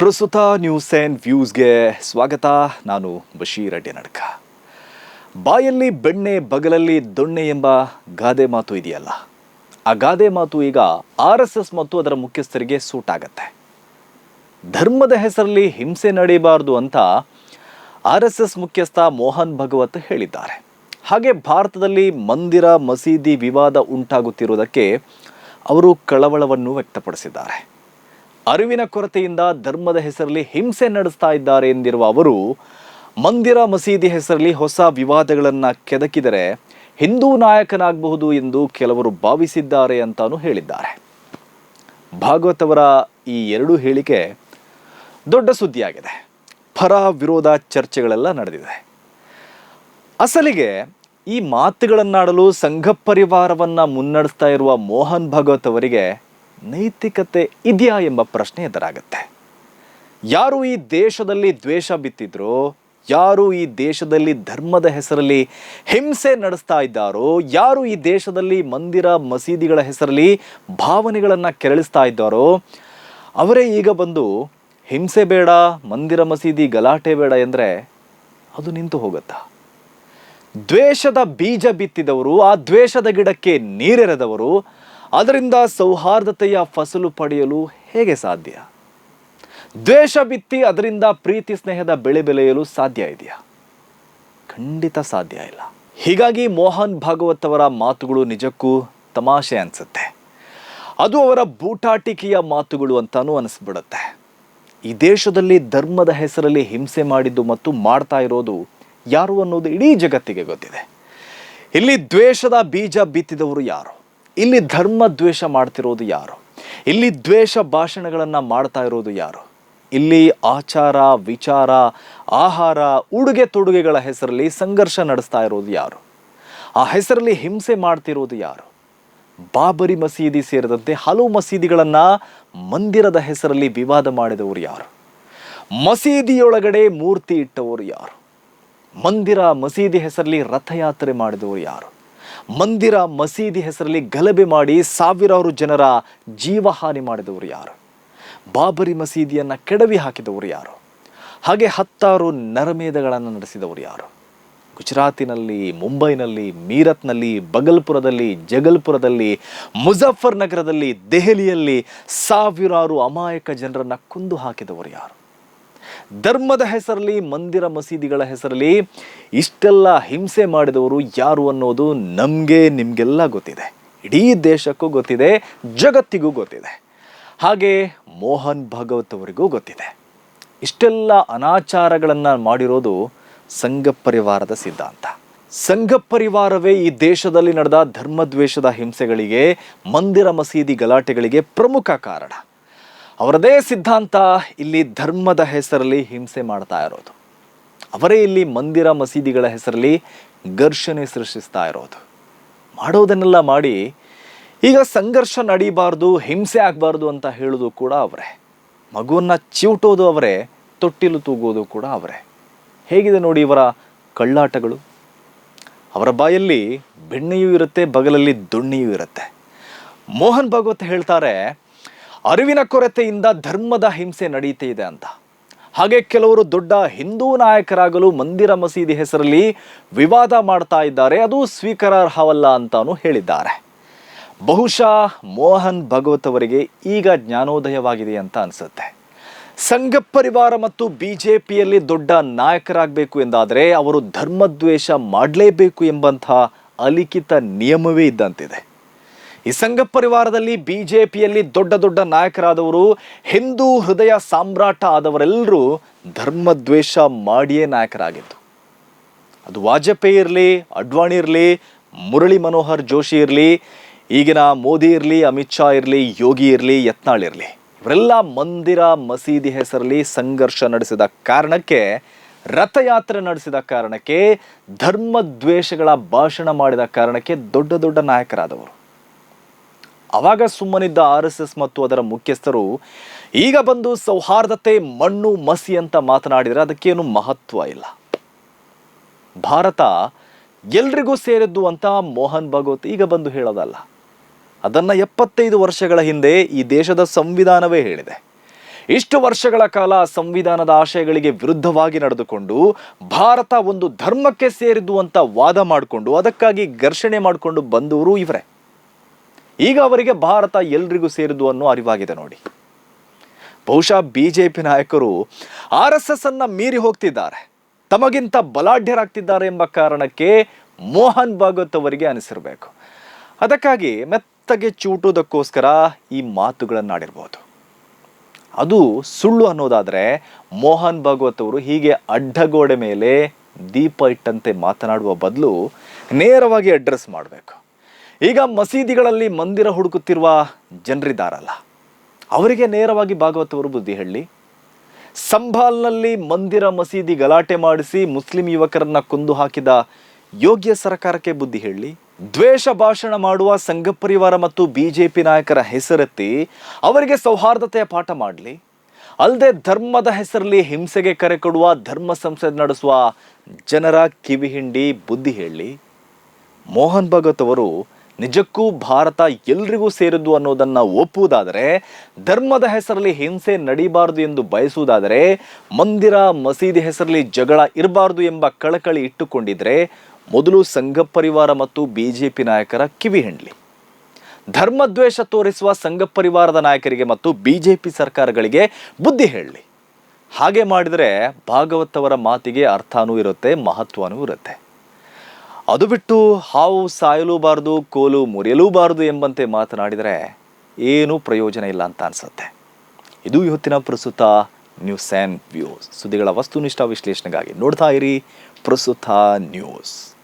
ಪ್ರಸ್ತುತ news and ವ್ಯೂಸ್ಗೆ ಸ್ವಾಗತ, ನಾನು ಬಶೀರ್ ಅಡ್ಡಿ ನಡ್ಕ ಬಾಯಲ್ಲಿ ಬೆಣ್ಣೆ ಬಗಲಲ್ಲಿ ದೊಣ್ಣೆ ಎಂಬ ಗಾದೆ ಮಾತು ಇದೆಯಲ್ಲ? ಆ ಗಾದೆ ಮಾತು ಈಗ ಆರ್ ಎಸ್ ಎಸ್ ಮತ್ತು ಅದರ ಮುಖ್ಯಸ್ಥರಿಗೆ ಸೂಟ್ ಆಗತ್ತೆ ಧರ್ಮದ ಹೆಸರಲ್ಲಿ ಹಿಂಸೆ ನಡೆಯಬಾರದು ಅಂತ ಆರ್ ಎಸ್ ಎಸ್ ಮುಖ್ಯಸ್ಥ ಮೋಹನ್ ಭಗವತ್ ಹೇಳಿದ್ದಾರೆ. ಹಾಗೆ ಭಾರತದಲ್ಲಿ ಮಂದಿರ ಮಸೀದಿ ವಿವಾದ ಉಂಟಾಗುತ್ತಿರುವುದಕ್ಕೆ ಅವರು ಕಳವಳವನ್ನು ವ್ಯಕ್ತಪಡಿಸಿದ್ದಾರೆ. ಅರಿವಿನ ಕೊರತೆಯಿಂದ ಧರ್ಮದ ಹೆಸರಲ್ಲಿ ಹಿಂಸೆ ನಡೆಸ್ತಾ ಇದ್ದಾರೆ ಎಂದಿರುವ ಅವರು, ಮಂದಿರ ಮಸೀದಿ ಹೆಸರಲ್ಲಿ ಹೊಸ ವಿವಾದಗಳನ್ನು ಕೆದಕಿದರೆ ಹಿಂದೂ ನಾಯಕನಾಗಬಹುದು ಎಂದು ಕೆಲವರು ಭಾವಿಸಿದ್ದಾರೆ ಅಂತಾನು ಹೇಳಿದ್ದಾರೆ. ಭಾಗವತ್ ಅವರ ಈ ಎರಡು ಹೇಳಿಕೆ ದೊಡ್ಡ ಸುದ್ದಿಯಾಗಿದೆ. ಪರ ವಿರೋಧ ಚರ್ಚೆಗಳೆಲ್ಲ ನಡೆದಿದೆ. ಅಸಲಿಗೆ ಈ ಮಾತುಗಳನ್ನಾಡಲು ಸಂಘ ಪರಿವಾರವನ್ನ ಮುನ್ನಡೆಸ್ತಾ ಇರುವ ಮೋಹನ್ ಭಾಗವತ್ ಅವರಿಗೆ ನೈತಿಕತೆ ಇದೆಯಾ ಎಂಬ ಪ್ರಶ್ನೆ ಎದುರಾಗುತ್ತೆ. ಯಾರು ಈ ದೇಶದಲ್ಲಿ ದ್ವೇಷ ಬಿತ್ತಿದ್ರೋ, ಯಾರು ಈ ದೇಶದಲ್ಲಿ ಧರ್ಮದ ಹೆಸರಲ್ಲಿ ಹಿಂಸೆ ನಡೆಸ್ತಾ ಇದ್ದಾರೋ, ಯಾರು ಈ ದೇಶದಲ್ಲಿ ಮಂದಿರ ಮಸೀದಿಗಳ ಹೆಸರಲ್ಲಿ ಭಾವನೆಗಳನ್ನು ಕೆರಳಿಸ್ತಾ ಇದ್ದಾರೋ, ಅವರೇ ಈಗ ಬಂದು ಹಿಂಸೆ ಬೇಡ, ಮಂದಿರ ಮಸೀದಿ ಗಲಾಟೆ ಬೇಡ ಎಂದರೆ ಅದು ನಿಂತು ಹೋಗುತ್ತಾ? ದ್ವೇಷದ ಬೀಜ ಬಿತ್ತಿದವರು, ಆ ದ್ವೇಷದ ಗಿಡಕ್ಕೆ ನೀರೆರೆದವರು ಅದರಿಂದ ಸೌಹಾರ್ದತೆಯ ಫಸಲು ಪಡೆಯಲು ಹೇಗೆ ಸಾಧ್ಯ? ದ್ವೇಷ ಬಿತ್ತಿ ಅದರಿಂದ ಪ್ರೀತಿ ಸ್ನೇಹದ ಬೆಳೆ ಬೆಳೆಯಲು ಸಾಧ್ಯ ಇದೆಯಾ? ಖಂಡಿತ ಸಾಧ್ಯ ಇಲ್ಲ. ಹೀಗಾಗಿ ಮೋಹನ್ ಭಾಗವತ್ ಅವರ ಮಾತುಗಳು ನಿಜಕ್ಕೂ ತಮಾಷೆ ಅನಿಸುತ್ತೆ. ಅದು ಅವರ ಬೂಟಾಟಿಕೆಯ ಮಾತುಗಳು ಅಂತಾನೂ ಅನಿಸ್ಬಿಡುತ್ತೆ. ಈ ದೇಶದಲ್ಲಿ ಧರ್ಮದ ಹೆಸರಲ್ಲಿ ಹಿಂಸೆ ಮಾಡಿದ್ದು ಮತ್ತು ಮಾಡ್ತಾ ಇರೋದು ಯಾರು ಅನ್ನೋದು ಇಡೀ ಜಗತ್ತಿಗೆ ಗೊತ್ತಿದೆ. ಇಲ್ಲಿ ದ್ವೇಷದ ಬೀಜ ಬಿತ್ತಿದವರು ಯಾರು? ಇಲ್ಲಿ ಧರ್ಮ ದ್ವೇಷ ಮಾಡ್ತಿರೋದು ಯಾರು? ಇಲ್ಲಿ ದ್ವೇಷ ಭಾಷಣಗಳನ್ನು ಮಾಡ್ತಾ ಇರೋದು ಯಾರು? ಇಲ್ಲಿ ಆಚಾರ, ವಿಚಾರ, ಆಹಾರ, ಉಡುಗೆ ತೊಡುಗೆಗಳ ಹೆಸರಲ್ಲಿ ಸಂಘರ್ಷ ನಡೆಸ್ತಾ ಇರೋದು ಯಾರು? ಆ ಹೆಸರಲ್ಲಿ ಹಿಂಸೆ ಮಾಡ್ತಿರೋದು ಯಾರು? ಬಾಬರಿ ಮಸೀದಿ ಸೇರಿದಂತೆ ಹಲವು ಮಸೀದಿಗಳನ್ನು ಮಂದಿರದ ಹೆಸರಲ್ಲಿ ವಿವಾದ ಮಾಡಿದವರು ಯಾರು? ಮಸೀದಿಯೊಳಗಡೆ ಮೂರ್ತಿ ಇಟ್ಟವರು ಯಾರು? ಮಂದಿರ ಮಸೀದಿ ಹೆಸರಲ್ಲಿ ರಥಯಾತ್ರೆ ಮಾಡಿದವರು ಯಾರು? ಮಂದಿರ ಮಸೀದಿ ಹೆಸರಲ್ಲಿ ಗಲಭೆ ಮಾಡಿ ಸಾವಿರಾರು ಜನರ ಜೀವಹಾನಿ ಮಾಡಿದವರು ಯಾರು? ಬಾಬರಿ ಮಸೀದಿಯನ್ನು ಕೆಡವಿ ಹಾಕಿದವರು ಯಾರು? ಹಾಗೆ ಹತ್ತಾರು ನರಮೇಧಗಳನ್ನು ನಡೆಸಿದವರು ಯಾರು? ಗುಜರಾತಿನಲ್ಲಿ, ಮುಂಬೈನಲ್ಲಿ, ಮೀರತ್ನಲ್ಲಿ, ಬಗಲ್ಪುರದಲ್ಲಿ, ಜಗಲ್ಪುರದಲ್ಲಿ, ಮುಜಫರ್ ನಗರದಲ್ಲಿ, ದೆಹಲಿಯಲ್ಲಿ ಸಾವಿರಾರು ಅಮಾಯಕ ಜನರನ್ನು ಕುಂದು ಹಾಕಿದವರು ಯಾರು? ಧರ್ಮದ ಹೆಸರಲ್ಲಿ, ಮಂದಿರ ಮಸೀದಿಗಳ ಹೆಸರಲ್ಲಿ ಇಷ್ಟೆಲ್ಲ ಹಿಂಸೆ ಮಾಡಿದವರು ಯಾರು ಅನ್ನೋದು ನಮಗೆ, ನಿಮಗೆಲ್ಲ ಗೊತ್ತಿದೆ. ಇಡೀ ದೇಶಕ್ಕೂ ಗೊತ್ತಿದೆ, ಜಗತ್ತಿಗೂ ಗೊತ್ತಿದೆ. ಹಾಗೆ ಮೋಹನ್ ಭಾಗವತ್ ಅವರಿಗೂ ಗೊತ್ತಿದೆ. ಇಷ್ಟೆಲ್ಲ ಅನಾಚಾರಗಳನ್ನು ಮಾಡಿರೋದು ಸಂಘ ಪರಿವಾರದ ಸಿದ್ಧಾಂತ. ಸಂಘ ಪರಿವಾರವೇ ಈ ದೇಶದಲ್ಲಿ ನಡೆದ ಧರ್ಮದ್ವೇಷದ ಹಿಂಸೆಗಳಿಗೆ, ಮಂದಿರ ಮಸೀದಿ ಗಲಾಟೆಗಳಿಗೆ ಪ್ರಮುಖ ಕಾರಣ. ಅವರದೇ ಸಿದ್ಧಾಂತ ಇಲ್ಲಿ ಧರ್ಮದ ಹೆಸರಲ್ಲಿ ಹಿಂಸೆ ಮಾಡ್ತಾ ಇರೋದು. ಅವರೇ ಇಲ್ಲಿ ಮಂದಿರ ಮಸೀದಿಗಳ ಹೆಸರಲ್ಲಿ ಘರ್ಷಣೆ ಸೃಷ್ಟಿಸ್ತಾ ಇರೋದು. ಮಾಡೋದನ್ನೆಲ್ಲ ಮಾಡಿ ಈಗ ಸಂಘರ್ಷ ನಡೀಬಾರ್ದು, ಹಿಂಸೆ ಆಗಬಾರ್ದು ಅಂತ ಹೇಳೋದು ಕೂಡ ಅವರೇ. ಮಗುವನ್ನ ಚಿವುಟೋದು ಅವರೇ, ತೊಟ್ಟಿಲು ತೂಗೋದು ಕೂಡ ಅವರೇ. ಹೇಗಿದೆ ನೋಡಿ ಇವರ ಕಳ್ಳಾಟಗಳು? ಅವರ ಬಾಯಲ್ಲಿ ಬೆಣ್ಣೆಯೂ ಇರುತ್ತೆ, ಬಗಲಲ್ಲಿ ದೊಣ್ಣೆಯೂ ಇರುತ್ತೆ. ಮೋಹನ್ ಭಾಗವತ್ ಹೇಳ್ತಾರೆ ಅರಿವಿನ ಕೊರತೆಯಿಂದ ಧರ್ಮದ ಹಿಂಸೆ ನಡೀತಾ ಇದೆ ಅಂತ. ಹಾಗೆ ಕೆಲವರು ದೊಡ್ಡ ಹಿಂದೂ ನಾಯಕರಾಗಲು ಮಂದಿರ ಮಸೀದಿ ಹೆಸರಲ್ಲಿ ವಿವಾದ ಮಾಡ್ತಾ ಇದ್ದಾರೆ. ಅದು ಸ್ವೀಕಾರಾರ್ಹವಲ್ಲ ಅಂತಾನು ಹೇಳಿದ್ದಾರೆ. ಬಹುಶಃ ಮೋಹನ್ ಭಗವತ್ ಅವರಿಗೆ ಈಗ ಜ್ಞಾನೋದಯವಾಗಿದೆ ಅಂತ ಅನಿಸುತ್ತೆ. ಸಂಘ ಪರಿವಾರ ಮತ್ತು ಬಿ ಜೆ ಪಿಯಲ್ಲಿ ದೊಡ್ಡ ನಾಯಕರಾಗಬೇಕು ಎಂದಾದರೆ ಅವರು ಧರ್ಮದ್ವೇಷ ಮಾಡಲೇಬೇಕು ಎಂಬಂತಹ ಅಲಿಖಿತ ನಿಯಮವೇ ಇದ್ದಂತಿದೆ. ಈ ಸಂಘ ಪರಿವಾರದಲ್ಲಿ ಬಿಜೆಪಿಯಲ್ಲಿ ದೊಡ್ಡ ದೊಡ್ಡ ನಾಯಕರಾದವರು, ಹಿಂದೂ ಹೃದಯ ಸಾಮ್ರಾಟ ಆದವರೆಲ್ಲರೂ ಧರ್ಮದ್ವೇಷ ಮಾಡಿಯೇ ನಾಯಕರಾಗಿದ್ದು. ಅದು ವಾಜಪೇಯಿ ಇರಲಿ, ಅಡ್ವಾಣಿ ಇರಲಿ, ಮುರಳಿ ಮನೋಹರ್ ಜೋಶಿ ಇರಲಿ, ಈಗಿನ ಮೋದಿ ಇರಲಿ, ಅಮಿತ್ ಶಾ ಇರಲಿ, ಯೋಗಿ ಇರಲಿ, ಯತ್ನಾಳ್ ಇರಲಿ. ಇವರೆಲ್ಲ ಮಂದಿರ ಮಸೀದಿ ಹೆಸರಲ್ಲಿ ಸಂಘರ್ಷ ನಡೆಸಿದ ಕಾರಣಕ್ಕೆ, ರಥಯಾತ್ರೆ ನಡೆಸಿದ ಕಾರಣಕ್ಕೆ, ಧರ್ಮದ್ವೇಷಗಳ ಭಾಷಣ ಮಾಡಿದ ಕಾರಣಕ್ಕೆ ದೊಡ್ಡ ದೊಡ್ಡ ನಾಯಕರಾದವರು. ಅವಾಗ ಸುಮ್ಮನಿದ್ದ ಆರ್ ಎಸ್ ಮತ್ತು ಅದರ ಮುಖ್ಯಸ್ಥರು ಈಗ ಬಂದು ಸೌಹಾರ್ದತೆ, ಮಣ್ಣು, ಮಸಿ ಅಂತ ಮಾತನಾಡಿದರೆ ಅದಕ್ಕೇನು ಮಹತ್ವ ಇಲ್ಲ. ಭಾರತ ಎಲ್ರಿಗೂ ಸೇರಿದ್ದು ಅಂತ ಮೋಹನ್ ಭಗವತ್ ಈಗ ಬಂದು ಹೇಳೋದಲ್ಲ. ಅದನ್ನ ಎಪ್ಪತ್ತೈದು ವರ್ಷಗಳ ಹಿಂದೆ ಈ ದೇಶದ ಸಂವಿಧಾನವೇ ಹೇಳಿದೆ. ಇಷ್ಟು ವರ್ಷಗಳ ಕಾಲ ಸಂವಿಧಾನದ ಆಶಯಗಳಿಗೆ ವಿರುದ್ಧವಾಗಿ ನಡೆದುಕೊಂಡು ಭಾರತ ಒಂದು ಧರ್ಮಕ್ಕೆ ಸೇರಿದ್ದು ಅಂತ ವಾದ ಮಾಡಿಕೊಂಡು ಅದಕ್ಕಾಗಿ ಘರ್ಷಣೆ ಮಾಡಿಕೊಂಡು ಬಂದವರು ಇವರೇ. ಈಗ ಅವರಿಗೆ ಭಾರತ ಎಲ್ರಿಗೂ ಸೇರಿದ್ದು ಅನ್ನೋ ಅರಿವಾಗಿದೆ ನೋಡಿ. ಬಹುಶಃ ಬಿ ಜೆ ಪಿ ನಾಯಕರು ಆರ್ ಎಸ್ ಎಸ್ ಅನ್ನ ಮೀರಿ ಹೋಗ್ತಿದ್ದಾರೆ. ತಮಗಿಂತ ಬಲಾಢ್ಯರಾಗ್ತಿದ್ದಾರೆ ಎಂಬ ಕಾರಣಕ್ಕೆ ಮೋಹನ್ ಭಾಗವತ್ ಅವರಿಗೆ ಅನಿಸಿರಬೇಕು. ಅದಕ್ಕಾಗಿ ಮೆತ್ತಗೆ ಚೂಟುವುದಕ್ಕೋಸ್ಕರ ಈ ಮಾತುಗಳನ್ನು ಆಡಿರ್ಬೋದು. ಅದು ಸುಳ್ಳು ಅನ್ನೋದಾದರೆ ಮೋಹನ್ ಭಾಗವತ್ ಅವರು ಹೀಗೆ ಅಡ್ಡಗೋಡೆ ಮೇಲೆ ದೀಪ ಇಟ್ಟಂತೆ ಮಾತನಾಡುವ ಬದಲು ನೇರವಾಗಿ ಅಡ್ರೆಸ್ ಮಾಡಬೇಕು. ಈಗ ಮಸೀದಿಗಳಲ್ಲಿ ಮಂದಿರ ಹುಡುಕುತ್ತಿರುವ ಜನರಿದ್ದಾರಲ್ಲ, ಅವರಿಗೆ ನೇರವಾಗಿ ಭಾಗವತವರು ಬುದ್ಧಿ ಹೇಳಿ. ಸಂಭಾಲ್ನಲ್ಲಿ ಮಂದಿರ ಮಸೀದಿ ಗಲಾಟೆ ಮಾಡಿಸಿ ಮುಸ್ಲಿಂ ಯುವಕರನ್ನ ಕೊಂದು ಹಾಕಿದ ಯೋಗ್ಯ ಸರ್ಕಾರಕ್ಕೆ ಬುದ್ಧಿ ಹೇಳಿ. ದ್ವೇಷ ಭಾಷಣ ಮಾಡುವ ಸಂಘ ಪರಿವಾರ ಮತ್ತು ಬಿಜೆಪಿ ನಾಯಕರ ಹೆಸರೆತ್ತಿ ಅವರಿಗೆ ಸೌಹಾರ್ದತೆಯ ಪಾಠ ಮಾಡಲಿ. ಅಲ್ಲದೆ ಧರ್ಮದ ಹೆಸರಲ್ಲಿ ಹಿಂಸೆಗೆ ಕರೆ ಕೊಡುವ ಧರ್ಮ ಸಂಸದ್ ನಡೆಸುವ ಜನರ ಕಿವಿ ಹಿಂಡಿ ಬುದ್ಧಿ ಹೇಳಿ. ಮೋಹನ್ ಭಗತ್ ಅವರು ನಿಜಕ್ಕೂ ಭಾರತ ಎಲ್ರಿಗೂ ಸೇರಿದ್ದು ಅನ್ನೋದನ್ನು ಒಪ್ಪುವುದಾದರೆ, ಧರ್ಮದ ಹೆಸರಲ್ಲಿ ಹಿಂಸೆ ನಡೀಬಾರದು ಎಂದು ಬಯಸುವುದಾದರೆ, ಮಂದಿರ ಮಸೀದಿ ಹೆಸರಲ್ಲಿ ಜಗಳ ಇರಬಾರದು ಎಂಬ ಕಳಕಳಿ ಇಟ್ಟುಕೊಂಡಿದ್ರೆ, ಮೊದಲು ಸಂಘ ಪರಿವಾರ ಮತ್ತು ಪಿ ನಾಯಕರ ಕಿವಿ ಹಿಂಡ್ಲಿ. ಧರ್ಮದ್ವೇಷ ತೋರಿಸುವ ಸಂಘ ಪರಿವಾರದ ನಾಯಕರಿಗೆ ಮತ್ತು ಬಿಜೆಪಿ ಸರ್ಕಾರಗಳಿಗೆ ಬುದ್ಧಿ ಹೇಳಲಿ ಹಾಗೆ ಮಾಡಿದರೆ ಭಾಗವತ್ ಅವರ ಮಾತಿಗೆ ಅರ್ಥನೂ ಇರುತ್ತೆ, ಮಹತ್ವನೂ ಇರುತ್ತೆ. ಅದು ಬಿಟ್ಟು ಹಾವು ಸಾಯಲೂಬಾರದು, ಕೋಲು ಮುರಿಯಲೂಬಾರದು ಎಂಬಂತೆ ಮಾತನಾಡಿದರೆ ಏನೂ ಪ್ರಯೋಜನ ಇಲ್ಲ ಅಂತ ಅನಿಸುತ್ತೆ. ಇದು ಇವತ್ತಿನ ಪ್ರಸ್ತುತ ನ್ಯೂಸ್ ಆ್ಯಂಡ್ ವ್ಯೂಸ್. ಸುದ್ದಿಗಳ ವಸ್ತುನಿಷ್ಠ ವಿಶ್ಲೇಷಣೆಗಾಗಿ ನೋಡ್ತಾ ಇರಿ ಪ್ರಸ್ತುತ ನ್ಯೂಸ್.